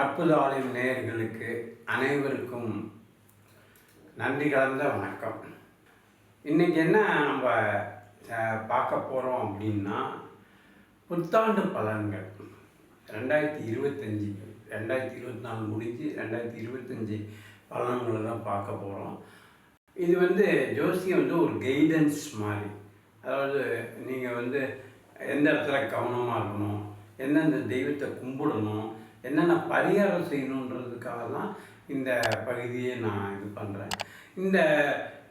அற்புத ஆலயம் நேயர்களுக்கு அனைவருக்கும் நன்றி கலந்த வணக்கம். இன்னைக்கு என்ன நம்ம பார்க்க போகிறோம் அப்படின்னா புத்தாண்டு பலன்கள். ரெண்டாயிரத்தி இருபத்தஞ்சி ரெண்டாயிரத்தி இருபத்தி நாலு முடிஞ்சு ரெண்டாயிரத்தி இருபத்தஞ்சி பலன்களை தான் பார்க்க போகிறோம் இது வந்து ஜோசியம் வந்து ஒரு கைடன்ஸ் மாதிரி. அதாவது நீங்கள் வந்து எந்த இடத்துல கவனமாக இருக்கணும் எந்தெந்த தெய்வத்தை கும்பிடணும் என்னென்ன பரிகாரம் செய்யணுன்றதுக்காக தான் இந்த பகுதியை நான் இது பண்ணுறேன் இந்த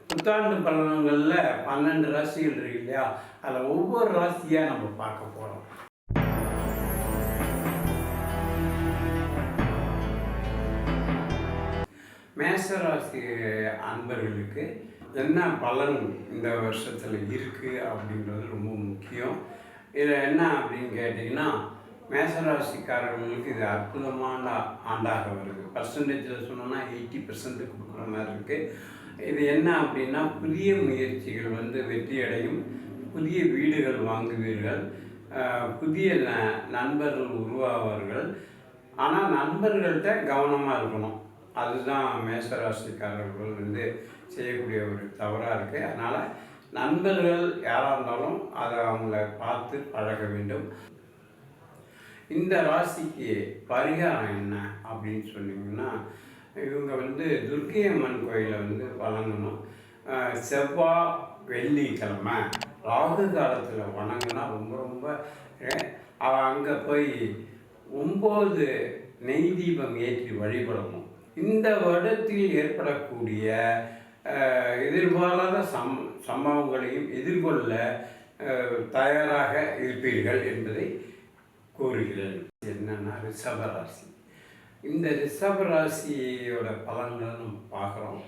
புத்தாண்டு பலன்களில் பன்னெண்டு ராசிகள் இருக்கு இல்லையா? அதில் ஒவ்வொரு ராசியாக நம்ம பார்க்க போகிறோம் மேசராசி அன்பர்களுக்கு என்ன பலன் இந்த வருஷத்தில் இருக்குது அப்படின்றது ரொம்ப முக்கியம். இதில் என்ன அப்படின்னு கேட்டிங்கன்னா மேசராசிக்காரர்களுக்கு இது அற்புதமான ஆண்டாக வருது. பர்சன்டேஜில் சொன்னோன்னா எயிட்டி பர்சன்ட் கொடுக்குற மாதிரி இருக்குது இது என்ன அப்படின்னா புதிய முயற்சிகள் வந்து வெற்றியடையும். புதிய வீடுகள் வாங்குவீர்கள். புதிய ந- நண்பர்கள் உருவாவார்கள். ஆனால் நண்பர்கள்ட்ட கவனமாக இருக்கணும். அதுதான் மேசராசிக்காரர்கள் வந்து செய்யக்கூடிய ஒரு தவறாக இருக்குது அதனால் நண்பர்கள் யாராக இருந்தாலும் அதை அவங்கள பார்த்து பழக வேண்டும். இந்த ராசிக்கு பரிகாரம் என்ன அப்படின்னு சொன்னீங்கன்னா இவங்க வந்து துர்க்கை அம்மன் கோயிலை வந்து வணங்கணும். செவ்வாய் வெள்ளிக்கிழமை ராகு காலத்தில் வணங்கினா ரொம்ப ரொம்ப அங்கே போய் ஒம்பது நெய் தீபம் ஏற்றி வழிபடணும். இந்த வருடத்தில் ஏற்படக்கூடிய எதிர்பாராத சம் சம்பவங்களையும் எதிர்கொள்ள தயாராக இருப்பீர்கள் என்பதை கூறுகிறது. என்னன்னா ரிஷபராசி. இந்த ரிஷபராசியோட பலன்களை நம்ம பார்க்குறோம்.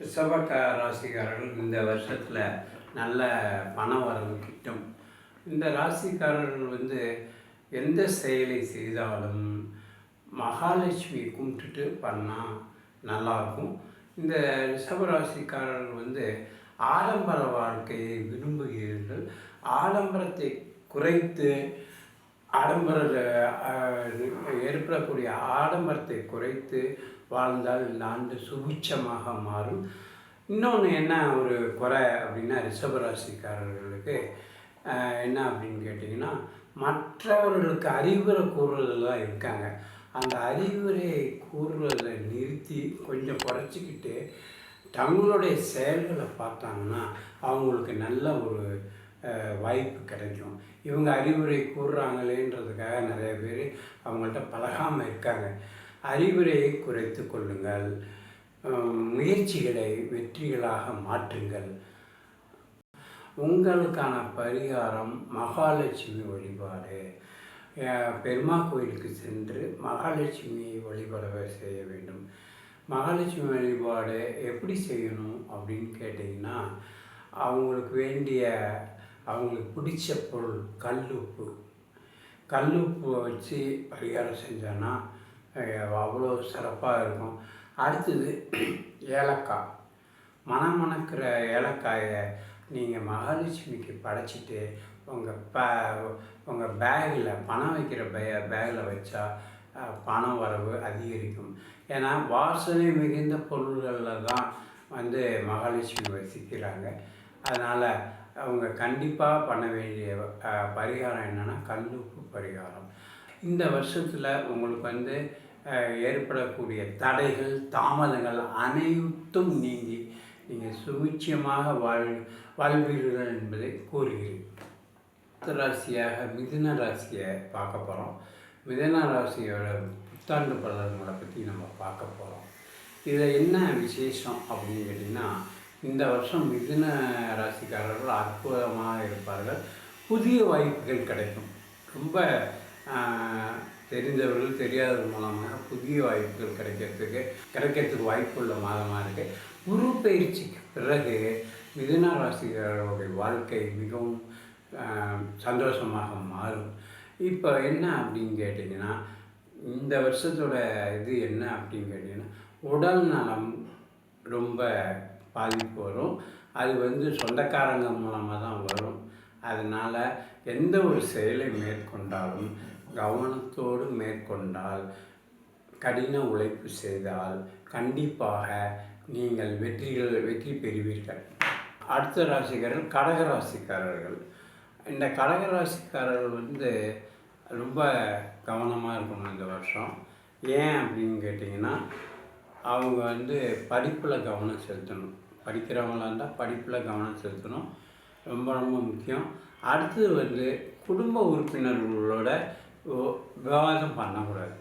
ரிஷப ராசிக்காரர்கள் இந்த வருஷத்தில் நல்ல பண வரவு கிட்டும். இந்த ராசிக்காரர்கள் வந்து எந்த செயலை செய்தாலும் மகாலட்சுமி கும்பிட்டுட்டு பண்ணால் நல்லாயிருக்கும். இந்த ரிஷபராசிக்காரர்கள் வந்து ஆடம்பர வாழ்க்கையை விரும்புகிறீர்கள். ஆடம்பரத்தை குறைத்து ஆடம்பர ஏற்படக்கூடிய ஆடம்பரத்தை குறைத்து வாழ்ந்தால் இந்த ஆண்டு சுபிட்சமாக மாறும். இன்னொன்று என்ன ஒரு குறை அப்படின்னா ரிஷபராசிக்காரர்களுக்கு என்ன அப்படின்னு கேட்டிங்கன்னா மற்றவர்களுக்கு அறிவுரை கூறுறதுல தான் இருக்காங்க. அந்த அறிவுரை கூறுறதை நிறுத்தி கொஞ்சம் குறைச்சிக்கிட்டு தங்களுடைய செயல்களை பார்த்தாங்கன்னா அவங்களுக்கு நல்ல ஒரு வாய்ப்பு கிடைக்கும். இவங்க அறிவுரை கூறுறாங்களேன்றதுக்காக நிறைய பேர் அவங்கள்ட்ட பழகாமல் இருக்காங்க. அறிவுரையை குறைத்து கொள்ளுங்கள். முயற்சிகளை வெற்றிகளாக மாற்றுங்கள். உங்களுக்கான பரிகாரம் மகாலட்சுமி வழிபாடு. பெருமா கோயிலுக்கு சென்று மகாலட்சுமியை வழிபட செய்ய வேண்டும். மகாலட்சுமி வழிபாடு எப்படி செய்யணும் அப்படின்னு கேட்டிங்கன்னா அவங்களுக்கு வேண்டிய அவங்களுக்கு பிடிச்ச பொருள் கல்லுப்பு. கல்லுப்பு வச்சு பரிகாரம் செஞ்சோன்னா அவ்வளோ சிறப்பாக இருக்கும். அடுத்தது ஏலக்காய். மணமணக்கிற ஏலக்காயை நீங்கள் மகாலட்சுமிக்கு படைச்சிட்டு உங்கள் ப உங்கள் பேகில் பணம் வைக்கிற பே பேகில் வச்சா பணம் பண வரவு அதிகரிக்கும். ஏன்னா வாசனை மிகுந்த பொருள்களில் தான் வந்து மகாலட்சுமி வசிக்கிறாங்க. அதனால் அவங்க கண்டிப்பாக பண்ண வேண்டிய பரிகாரம் என்னென்னா கல்லுப்பு பரிகாரம். இந்த வருஷத்தில் உங்களுக்கு வந்து ஏற்படக்கூடிய தடைகள் தாமதங்கள் அனைத்தும் நீங்கி நீங்கள் சுமிச்சியமாக வாழ் வாழ்வீர்கள் என்பதை கூறுகிறேன். ராசியாக மிதுன ராசியை பார்க்க போகிறோம் மிதுன ராசியோட புத்தாண்டு பலன்களை பற்றி நம்ம பார்க்க போகிறோம் இதில் என்ன விசேஷம் அப்படின்னு கேட்டிங்கன்னா இந்த வருஷம் மிதுன ராசிக்காரர்கள் அற்புதமாக இருப்பார்கள். புதிய வாய்ப்புகள் கிடைக்கும். ரொம்ப தெரிந்தவர்கள் தெரியாதவர்கள் மூலமாக புதிய வாய்ப்புகள் கிடைக்கிறதுக்கு கிடைக்கிறதுக்கு வாய்ப்புள்ள மாதமாக இருக்குது குரு பயிற்சிக்கு பிறகு மிதுன ராசிக்காரர்களுடைய வாழ்க்கை மிகவும் சந்தோஷமாக மாறும். இப்போ என்ன அப்படின்னு கேட்டிங்கன்னா இந்த வருஷத்தோட இது என்ன அப்படின்னு கேட்டிங்கன்னா உடல் நலம் ரொம்ப பாதிப்பு வரும். அது வந்து சொந்தக்காரங்க மூலமாக தான் வரும். அதனால் எந்த ஒரு செயலை மேற்கொண்டாலும் கவனத்தோடு மேற்கொண்டால் கடின உழைப்பு செய்தால் கண்டிப்பாக நீங்கள் வெற்றிகள் வெற்றி பெறுவீர்கள். அடுத்த ராசிக்காரர்கள் கடக ராசிக்காரர்கள். இந்த கடக ராசிக்காரர்கள் வந்து ரொம்ப கவனமாக இருக்கணும் இந்த வருஷம். ஏன் அப்படின்னு கேட்டிங்கன்னா அவங்க வந்து படிப்பில் கவனம் செலுத்தணும். படிக்கிறவங்களாக இருந்தால் படிப்பில் கவனம் செலுத்தணும். ரொம்ப ரொம்ப முக்கியம். அடுத்தது வந்து குடும்ப உறுப்பினர்களோட விவாதம் பண்ணக்கூடாது.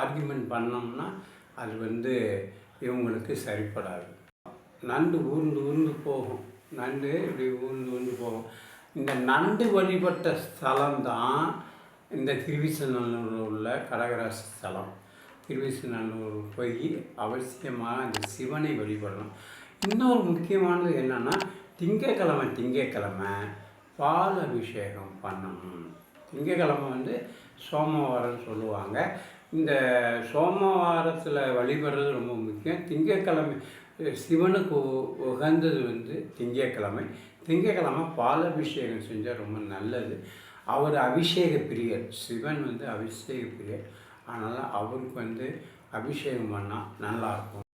ஆர்கியூமெண்ட் பண்ணோம்னா அது வந்து இவங்களுக்கு சரிப்படாது. நண்டு ஊர்ந்து ஊர்ந்து போகும். நண்டு இப்படி ஊர்ந்து ஊர்ந்து போகும். இந்த நண்டு வழிபட்ட ஸ்தலம் தான் இந்த திருவிசநல்லூரில் உள்ள கடகராசி ஸ்தலம். திருவிசநல்லூர் போய் அவசியமாக அந்த சிவனை வழிபடணும். இன்னொரு முக்கியமானது என்னென்னா திங்கக்கிழமை திங்கக்கிழமை பால் அபிஷேகம் பண்ணணும். திங்கக்கிழமை வந்து சோமவாரம் சொல்லுவாங்க. இந்த சோமவாரத்தில் வழிபடுறது ரொம்ப முக்கியம். திங்கக்கிழமை சிவனுக்கு உகந்தது வந்து திங்கக்கிழமை திங்கக்கிழமை பால் அபிஷேகம் செஞ்சால் ரொம்ப நல்லது. அவர் அபிஷேக பிரியர். சிவன் வந்து அபிஷேக பிரியர். அதனால் அவருக்கு வந்து அபிஷேகம் பண்ணால் நல்லாயிருக்கும்